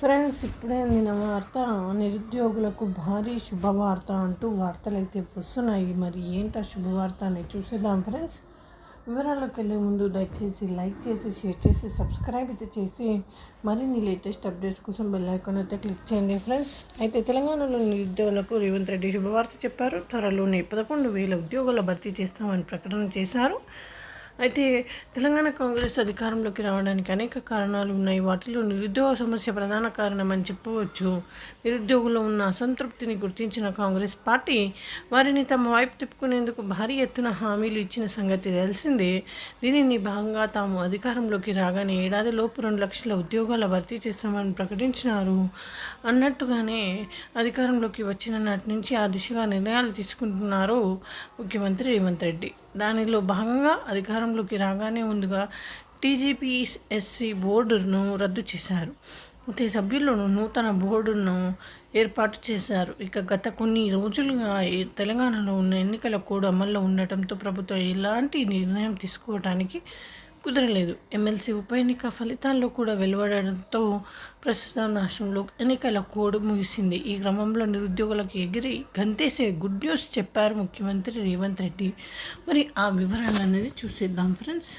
Friends ఇప్పుడే నిన్న వార్త నిరుద్యోగులకు భారీ శుభవార్త అంటూ వార్తలు అయితే వస్తున్నాయి. మరి ఏంటా శుభవార్త అని చూసేద్దాం ఫ్రెండ్స్. వివరాల్లోకి వెళ్ళే ముందు దయచేసి లైక్ చేసి షేర్ చేసి సబ్స్క్రైబ్ అయితే చేసి మరిన్ని లేటెస్ట్ అప్డేట్స్ కోసం బెల్ ఐకాన్ అయితే క్లిక్ చేయండి ఫ్రెండ్స్. అయితే తెలంగాణలో నిరుద్యోగులకు రేవంత్ రెడ్డి శుభవార్త చెప్పారు. త్వరలోనే పదకొండు వేల ఉద్యోగాల భర్తీ చేస్తామని ప్రకటన చేశారు. అయితే తెలంగాణ కాంగ్రెస్ అధికారంలోకి రావడానికి అనేక కారణాలు ఉన్నాయి. వాటిలో నిరుద్యోగ సమస్య ప్రధాన కారణమని చెప్పవచ్చు. నిరుద్యోగుల్లో ఉన్న అసంతృప్తిని గుర్తించిన కాంగ్రెస్ పార్టీ వారిని తమ వైపు తిప్పుకునేందుకు భారీ ఎత్తున హామీలు ఇచ్చిన సంగతి తెలిసిందే. దీనిని భాగంగా తాము అధికారంలోకి రాగానే ఏడాది లోపు రెండు లక్షల ఉద్యోగాల భర్తీ చేస్తామని ప్రకటించినారు. అన్నట్టుగానే అధికారంలోకి వచ్చిన నాటి నుంచి ఆ దిశగా నిర్ణయాలు తీసుకుంటున్నారు ముఖ్యమంత్రి రేవంత్ రెడ్డి. దానిలో భాగంగా అధికారంలోకి రాగానే ముందుగా టీజీపీఎస్సి బోర్డును రద్దు చేశారు. అయితే సభ్యులను నూతన బోర్డును ఏర్పాటు చేశారు. ఇక గత కొన్ని రోజులుగా తెలంగాణలో ఉన్న ఎన్నికల కోడ్ అమల్లో ఉండటంతో ప్రభుత్వం ఎలాంటి నిర్ణయం తీసుకోవడానికి కుదరలేదు. ఎమ్మెల్సీ ఉప ఎన్నిక ఫలితాల్లో కూడా వెలువడడంతో ప్రస్తుతం రాష్ట్రంలో ఎన్నికల కోడ్ ముగిసింది. ఈ క్రమంలో నిరుద్యోగులకు ఎగిరి గంతేసే గుడ్ న్యూస్ చెప్పారు ముఖ్యమంత్రి రేవంత్ రెడ్డి. మరి ఆ వివరాలు అనేది చూసేద్దాం ఫ్రెండ్స్.